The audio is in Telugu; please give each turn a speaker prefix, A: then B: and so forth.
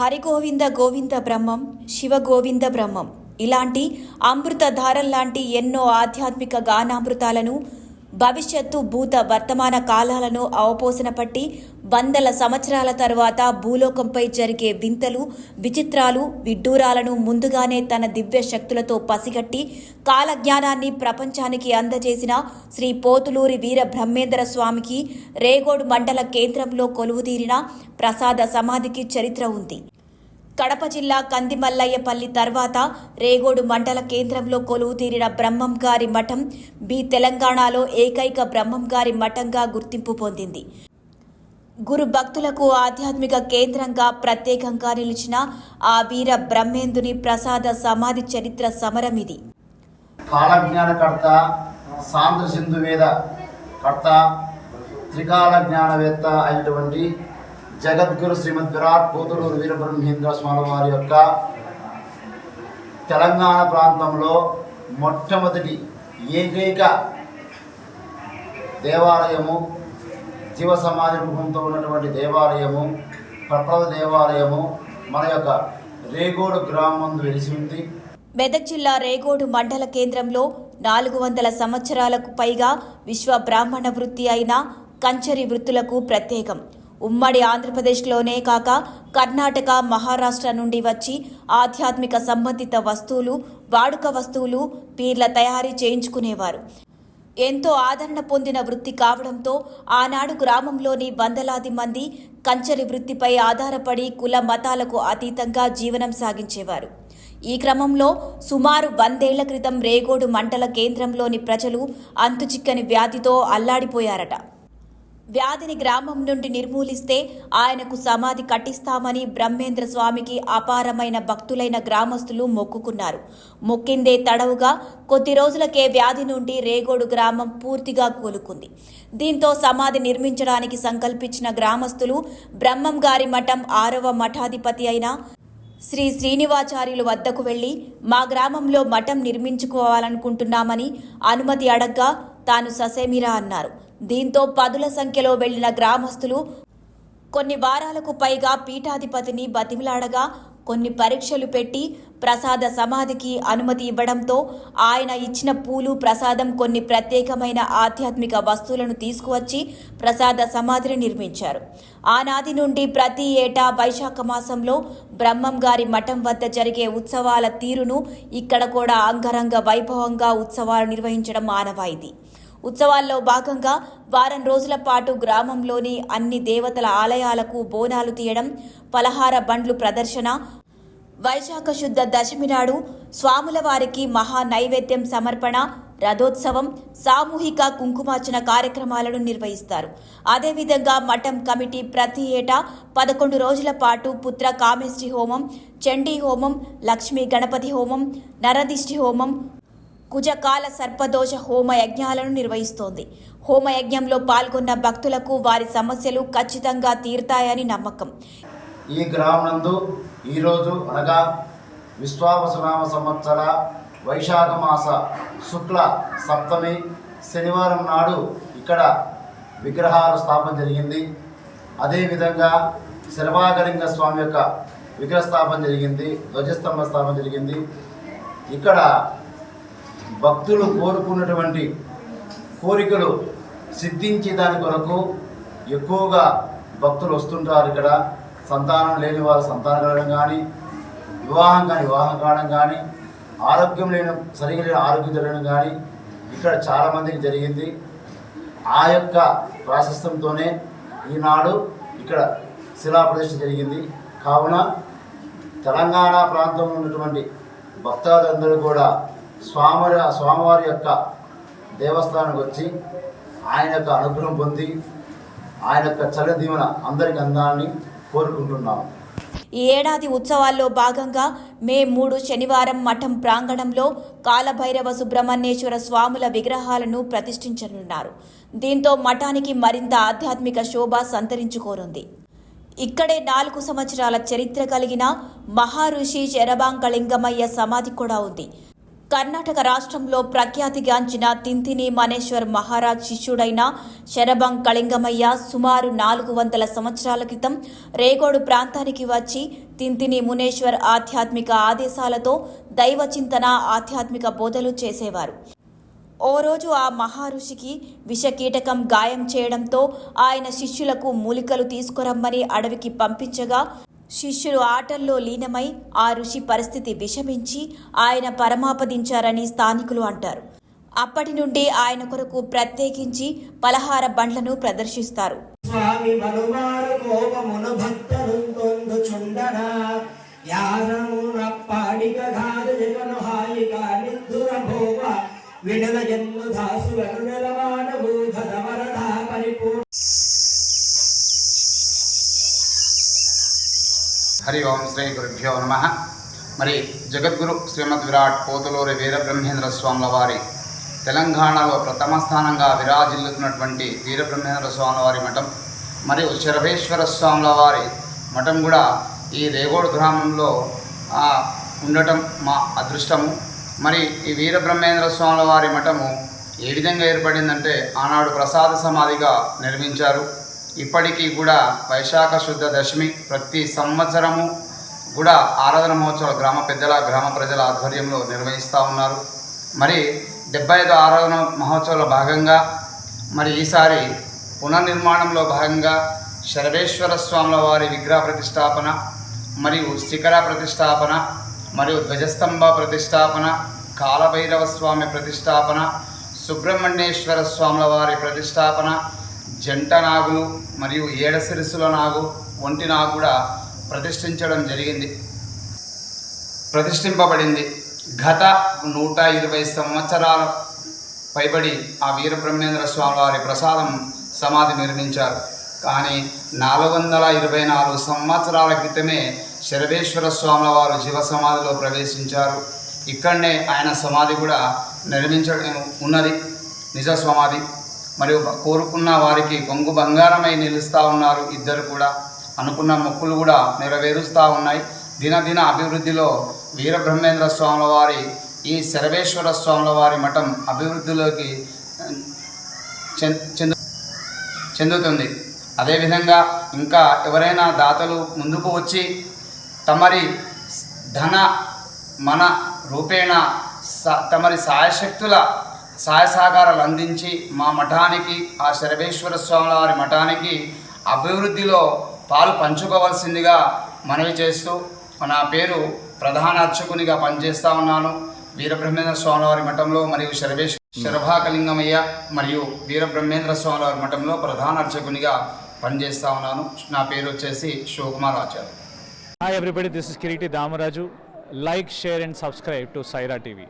A: హరిగోవింద గోవింద బ్రహ్మం శివగోవింద బ్రహ్మం. ఇలాంటి అమృతధారల్లాంటి ఎన్నో ఆధ్యాత్మిక గానామృతాలను భవిష్యత్తు భూత వర్తమాన కాలాలను అవపోసన పట్టి వందల సంవత్సరాల తరువాత భూలోకంపై జరిగే వింతలు విచిత్రాలు విడ్డూరాలను ముందుగానే తన దివ్య శక్తులతో పసిగట్టి కాలజ్ఞానాన్ని ప్రపంచానికి అందజేసిన శ్రీ పోతులూరి వీర బ్రహ్మేంద్ర స్వామికి రేగోడు మండల కేంద్రంలో కొలువుదీరిన ప్రసాద సమాధికి చరిత్ర ఉంది. కడప జిల్లా కందిమల్లయ్యపల్లి తర్వాత రేగోడు మండల కేంద్రంలో కొలువు తీరిన బ్రహ్మం గారి మఠం బి తెలంగాణలో ఏకైక బ్రహ్మం గారి మఠంగా గుర్తింపు పొందింది. గురు భక్తులకు ఆధ్యాత్మిక కేంద్రంగా ప్రత్యేకంగా నిలిచిన ఆ వీర బ్రహ్మేందుని ప్రసాద సమాధి చరిత్ర సమరం
B: కాలజ్ఞానకర్త సాంద్ర సింధు వేద కర్త త్రికాల జ్ఞానవేత్త అయినటువంటి జగద్గురు శ్రీమద్ విరాట్ పోతులూరు వీరబ్రహ్మేంద్ర స్వామి వారి యొక్క తెలంగాణ ప్రాంతంలో మొట్టమొదటి ఏకైక దేవాలయము జీవ సమాధి రూపంతో ఉన్నటువంటి దేవాలయము ప్రప్రద దేవాలయము మన యొక్క రేగోడు గ్రామం వెలిసి ఉంది.
A: మెదక్ జిల్లా రేగోడు మండల కేంద్రంలో నాలుగు వందల సంవత్సరాలకు పైగా విశ్వ బ్రాహ్మణ వృత్తి అయిన కంచరి వృత్తులకు ప్రత్యేకం. ఉమ్మడి ఆంధ్రప్రదేశ్లోనే కాక కర్ణాటక మహారాష్ట్ర నుండి వచ్చి ఆధ్యాత్మిక సంబంధిత వస్తువులు వాడుక వస్తువులు పీర్ల తయారీ చేయించుకునేవారు. ఎంతో ఆదరణ పొందిన వృత్తి కావడంతో ఆనాడు గ్రామంలోని వందలాది మంది కంచరి వృత్తిపై ఆధారపడి కుల మతాలకు అతీతంగా జీవనం సాగించేవారు. ఈ క్రమంలో సుమారు వందేళ్ళ క్రితం రేగోడు మండల కేంద్రంలోని ప్రజలు అంతుచిక్కని వ్యాధితో అల్లాడిపోయారట. వ్యాధిని గ్రామం నుండి నిర్మూలిస్తే ఆయనకు సమాధి కట్టిస్తామని బ్రహ్మేంద్ర స్వామికి అపారమైన భక్తులైన గ్రామస్తులు మొక్కుకున్నారు. మొక్కిందే తడవుగా కొద్ది రోజులకే వ్యాధి నుండి రేగోడు గ్రామం పూర్తిగా కోలుకుంది. దీంతో సమాధి నిర్మించడానికి సంకల్పించిన గ్రామస్తులు బ్రహ్మం గారి మఠం ఆరవ మఠాధిపతి అయిన శ్రీ శ్రీనివాచార్యులు వద్దకు వెళ్ళి మా గ్రామంలో మఠం నిర్మించుకోవాలనుకుంటున్నామని అనుమతి అడగ్గా తాను ససేమిరా అన్నారు. దీంతో పదుల సంఖ్యలో వెళ్ళిన గ్రామస్తులు కొన్ని వారాలకు పైగా పీఠాధిపతిని బతిమిలాడగా కొన్ని పరీక్షలు పెట్టి ప్రసాద సమాధికి అనుమతి ఇవ్వడంతో ఆయన ఇచ్చిన పూలు ప్రసాదం కొన్ని ప్రత్యేకమైన ఆధ్యాత్మిక వస్తువులను తీసుకువచ్చి ప్రసాద సమాధిని నిర్మించారు. ఆనాది నుండి ప్రతి ఏటా వైశాఖ మాసంలో బ్రహ్మం గారి మఠం వద్ద జరిగే ఉత్సవాల తీరును ఇక్కడ కూడా అంగరంగ వైభవంగా ఉత్సవాలు నిర్వహించడం ఆనవాయితీ. ఉత్సవాల్లో భాగంగా వారం రోజుల పాటు గ్రామంలోని అన్ని దేవతల ఆలయాలకు బోనాలు తీయడం పలహార బండ్లు ప్రదర్శన వైశాఖ శుద్ధ దశమి నాడు స్వాముల వారికి మహా నైవేద్యం సమర్పణ రథోత్సవం సామూహిక కుంకుమార్చన కార్యక్రమాలను నిర్వహిస్తారు. అదేవిధంగా మఠం కమిటీ ప్రతి ఏటా పదకొండు రోజుల పాటు పుత్ర కామేష్టి హోమం చండీ హోమం లక్ష్మీ గణపతి హోమం నరదిష్టి హోమం కుజకాల సర్పదోష హోమ యజ్ఞాలను నిర్వహిస్తోంది. హోమయజ్ఞంలో పాల్గొన్న భక్తులకు వారి సమస్యలు ఖచ్చితంగా తీరుతాయని నమ్మకం.
B: ఈ గ్రామనందు ఈరోజు అనగా విశ్వావసనామ సంవత్సర వైశాఖ మాస శుక్ల సప్తమి శనివారం నాడు ఇక్కడ విగ్రహాల స్థాపన జరిగింది. అదేవిధంగా శర్వాగలింగ స్వామి యొక్క విగ్రహ స్థాపన జరిగింది. ధ్వజస్తంభ స్థాపన జరిగింది. ఇక్కడ భక్తులు కోరుకున్నటువంటి కోరికలు సిద్ధించే దాని కొరకు ఎక్కువగా భక్తులు వస్తుంటారు ఇక్కడ. సంతానం లేని వారు సంతానం కలగడం కానీ వివాహం కానీ వివాహం కావడం కానీ ఆరోగ్యం లేని సరిగా లేని ఆరోగ్యం జరగడం కానీ ఇక్కడ చాలామందికి జరిగింది. ఆ యొక్క ప్రాశస్తంతోనే ఈనాడు ఇక్కడ శిలాప్రతిష్ఠ జరిగింది. కావున తెలంగాణ ప్రాంతంలో ఉన్నటువంటి భక్తాదులందరూ కూడా స్వామి స్వామివారి యొక్క దేవస్థానానికి వచ్చి ఆయన యొక్క అనుగ్రహం పొంది ఆయన యొక్క చల్ల దీవెన అందరికి అందాలని కోరుకుంటున్నాము
A: ఈ ఏడాది ఉత్సవాల్లో భాగంగా మే మూడు శనివారం మఠం ప్రాంగణంలో కాలభైరవ సుబ్రహ్మణ్యేశ్వర స్వాముల విగ్రహాలను ప్రతిష్ఠించనున్నారు. దీంతో మఠానికి మరింత ఆధ్యాత్మిక శోభ సంతరించుకోనుంది. ఇక్కడే నాలుగు సంవత్సరాల చరిత్ర కలిగిన మహారుషి శరభాంకలింగమయ్య సమాధి కూడా ఉంది. కర్ణాటక రాష్ట్రంలో ప్రఖ్యాతిగాంచిన తింతిని మనేశ్వర్ మహారాజ్ శిష్యుడైన శరభం కళింగమయ్య సుమారు నాలుగు వందల సంవత్సరాల క్రితం రేగోడు ప్రాంతానికి వచ్చి తింతిని మునేశ్వర్ ఆధ్యాత్మిక ఆదేశాలతో దైవ చింతన ఆధ్యాత్మిక బోధలు చేసేవారు. ఓ రోజు ఆ మహారుషికి విషకీటకం గాయం చేయడంతో ఆయన శిష్యులకు మూలికలు తీసుకురమ్మని అడవికి పంపించగా శిష్యులు ఆటల్లో లీనమై ఆ ఋషి పరిస్థితి విషమించి ఆయన పరమాపదించారని స్థానికులు అంటారు. అప్పటి నుండి ఆయన కొరకు ప్రత్యేకించి పలహార బండ్లను ప్రదర్శిస్తారు.
C: స్వామి మనుమారు కోపమును భక్తరుందొందు చుండన జగను హాయిగా నిద్దుర భోవ దాసు వెనునెలవాడ
D: హరి ఓం శ్రీ గురుభ్యో నమ మరి జగద్గురు శ్రీమద్ విరాట్ పోతులూరి వీరబ్రహ్మేంద్ర స్వాముల వారి తెలంగాణలో ప్రథమ స్థానంగా విరాజిల్లుతున్నటువంటి వీరబ్రహ్మేంద్ర స్వాముల వారి మఠం మరియు శరభేశ్వర స్వాముల వారి మఠం కూడా ఈ రేగోడు గ్రామంలో ఉండటం మా అదృష్టము. మరి ఈ వీరబ్రహ్మేంద్ర స్వాముల వారి మఠము ఏ విధంగా ఏర్పడిందంటే ఆనాడు ప్రసాద సమాధిగా నిర్మించారు. ఇప్పటికీ కూడా వైశాఖ శుద్ధ దశమి ప్రతి సంవత్సరము కూడా ఆరాధన మహోత్సవాలు గ్రామ పెద్దల గ్రామ ప్రజల ఆధ్వర్యంలో నిర్వహిస్తూ ఉన్నారు. మరి డెబ్బై ఐదు ఆరాధన మహోత్సవాల భాగంగా మరి ఈసారి పునర్నిర్మాణంలో భాగంగా శరవేశ్వర స్వాముల వారి విగ్రహ ప్రతిష్టాపన మరియు శిఖర ప్రతిష్టాపన మరియు ధ్వజస్తంభ ప్రతిష్టాపన కాలభైరవ స్వామి ప్రతిష్టాపన సుబ్రహ్మణ్యేశ్వర స్వాముల వారి ప్రతిష్టాపన జంట నాగులు మరియు ఏడసిరిసుల నాగు ఒంటి నాగు కూడా ప్రతిష్ఠించడం జరిగింది. ప్రతిష్ఠింపబడింది. గత నూట ఇరవై సంవత్సరాల పైబడి ఆ వీరబ్రహ్మేంద్ర స్వామి వారి ప్రసాదం సమాధి నిర్మించారు. కానీ నాలుగు వందల ఇరవై నాలుగు సంవత్సరాల క్రితమే శరవేశ్వర స్వాముల వారు జీవ సమాధిలో ప్రవేశించారు. ఇక్కడనే ఆయన సమాధి కూడా నిర్మించడం ఉన్నది. నిజ సమాధి. మరియు కోరుకున్న వారికి కొంగు బంగారమై నిలుస్తూ ఉన్నారు ఇద్దరు కూడా. అనుకున్న మొక్కులు కూడా నెరవేరుస్తూ ఉన్నాయి. దినదిన అభివృద్ధిలో వీరబ్రహ్మేంద్ర స్వాముల వారి ఈ శరవేశ్వర స్వాముల వారి మఠం అభివృద్ధిలోకి చెందు చెందుతుంది. అదేవిధంగా ఇంకా ఎవరైనా దాతలు ముందుకు వచ్చి తమరి ధన మన రూపేణ స- తమరి సాయశక్తుల సహాయ సహకారాలు అందించి మా మఠానికి ఆ శరవేశ్వర స్వామివారి మఠానికి అభివృద్ధిలో పాలు పంచుకోవాల్సిందిగా మనవి చేస్తూ నా పేరు ప్రధాన అర్చకునిగా పనిచేస్తా ఉన్నాను. వీరబ్రహ్మేంద్ర స్వామివారి మఠంలో మరియు శరభేశ్వర శరభాకలింగమయ్య మరియు వీరబ్రహ్మేంద్ర స్వామివారి మఠంలో ప్రధాన అర్చకునిగా పనిచేస్తా ఉన్నాను. నా పేరు వచ్చేసి Shivakumar Acharya.
E: Hi everybody this is Kireeti Damaraju like share and subscribe to Saira TV